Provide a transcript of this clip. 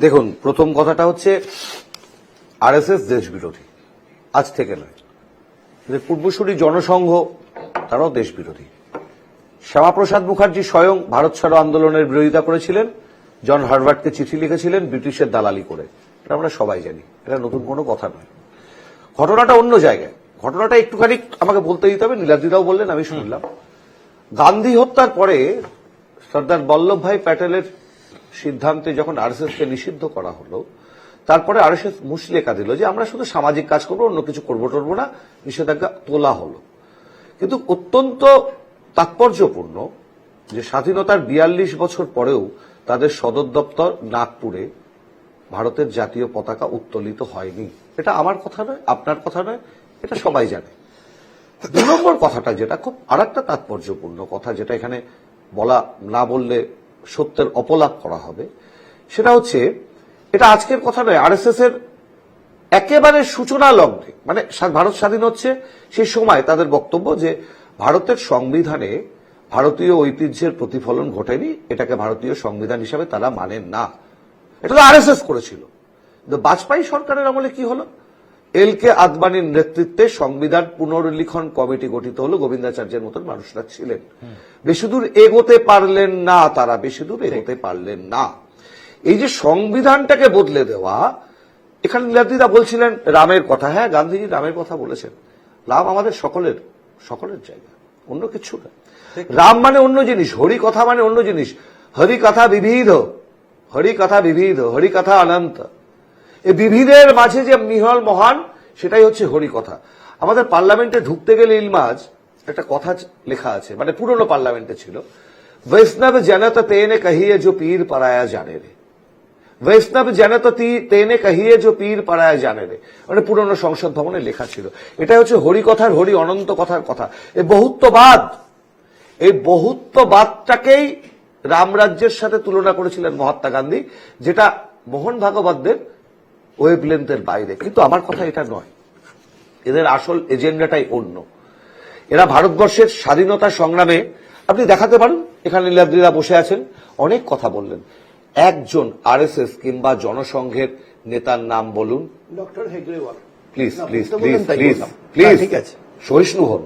দেখুন, প্রথম কথাটা হচ্ছে, আরএসএস দেশ বিরোধী আজ থেকে নয়। যে পূর্বসূরি জনসংঘ, তারাও দেশ বিরোধী শ্যামাপ্রসাদ মুখার্জি স্বয়ং ভারত ছাড়ো আন্দোলনের বিরোধিতা করেছিলেন। জন হারভার্ডকে চিঠি লিখেছিলেন, ব্রিটিশের দালালি করে। এটা আমরা সবাই জানি। এটা নতুন কোনো কথা নয়। ঘটনাটা অন্য জায়গায়। ঘটনাটা একটুখানি আমাকে বলতে দিতে হবে নীলাদ্রিরাও বললেন, আমি শুনলাম। গান্ধী হত্যার পরে সর্দার বল্লভভাই প্যাটেলের সিদ্ধান্তে যখন আরএসএস কে নিষিদ্ধ করা হলো, তারপরে আরএসএস মুসলেখা দিল যে আমরা শুধু সামাজিক কাজ করব, অন্য কিছু করব টরবো না, নিষেধাজ্ঞা তোলা হলো। কিন্তু অত্যন্ত তাৎপর্যপূর্ণ যে স্বাধীনতার বিয়াল্লিশ বছর পরেও তাদের সদর দপ্তর নাগপুরে ভারতের জাতীয় পতাকা উত্তোলিত হয়নি। এটা আমার কথা নয়, আপনার কথা নয়, এটা সবাই জানে। দু নম্বর কথাটা যেটা, খুব আর একটা তাৎপর্যপূর্ণ কথা যেটা এখানে বলা, না বললে সত্যের অপলাপ করা হবে। সেটা হচ্ছে, এটা আজকের কথা নয়, আরএসএস এর একেবারে সূচনা লগ্নে মানে ভারত স্বাধীন হচ্ছে সেই সময় তাদের বক্তব্য যে ভারতের সংবিধানে ভারতীয় ঐতিহ্যের প্রতিফলন ঘটেনি, এটাকে ভারতীয় সংবিধান হিসাবে তারা মানেন না। এটা তো আরএসএস করেছিল। বাজপেয়ী সরকারের আমলে কি হলো? এল কে আদবানির নেতৃত্বে সংবিধান পুনর্লিখন কমিটি গঠিত হলো। গোবিন্দাচার্যের মতন মানুষরা ছিলেন। বেশি দূর এগোতে পারলেন না তারা বেশি দূর এগোতে পারলেন না। এই যে সংবিধানটাকে বদলে দেওয়া এখানে নীলাদ্রিদা বলছিলেন রামের কথা। হ্যাঁ গান্ধীজি রামের কথা বলেছেন। রাম আমাদের সকলের সকলের জায়গা অন্য কিছু না। রাম মানে অন্য জিনিস হরি কথা মানে অন্য জিনিস। হরি কথা বিবিধ হরি কথা বিবিধ হরি কথা অনন্ত। এই বিবিধের মাঝে যে মিহল মহান, সেটাই হচ্ছে হরি কথা আমাদের পার্লামেন্টে ঢুকতে গেলে ইলমাজ একটা কথা লেখা আছে মানে পুরনো পার্লামেন্টে ছিল। বৈষ্ণব জনত তেনে কহিয়ে जो পীর পরায়া জানে রে। বৈষ্ণব জনত তেনে কহিয়ে जो পীর পরায়া জানে রে। মানে পুরনো সংসদ ভবনে লেখা ছিল। এটা হচ্ছে হরি কথার হরি অনন্ত কথার কথা। এই বহুত্ববাদ এই বহুত্ববাদটাকেই রামরাজ্যের সাথে তুলনা করেছিলেন মহাত্মা গান্ধী, যেটা মোহন ভাগবতদের ওয়েবলেন্থের বাইরে। কিন্তু আমার কথা এটা নয়। এদের আসল এজেন্ডাটাই অন্য। এরা ভারতবর্ষের স্বাধীনতা সংগ্রামে আপনি দেখাতে পারেন এখানে লীলাদ্রিরা বসে আছেন অনেক কথা বললেন। একজন আরএসএস কিংবা জনসংঘের নেতার নাম বলুন। Doctor হেগড়েওয়াল। Please please please please please. হ্যাঁ, ঠিক আছে। সহিষ্ণু হন।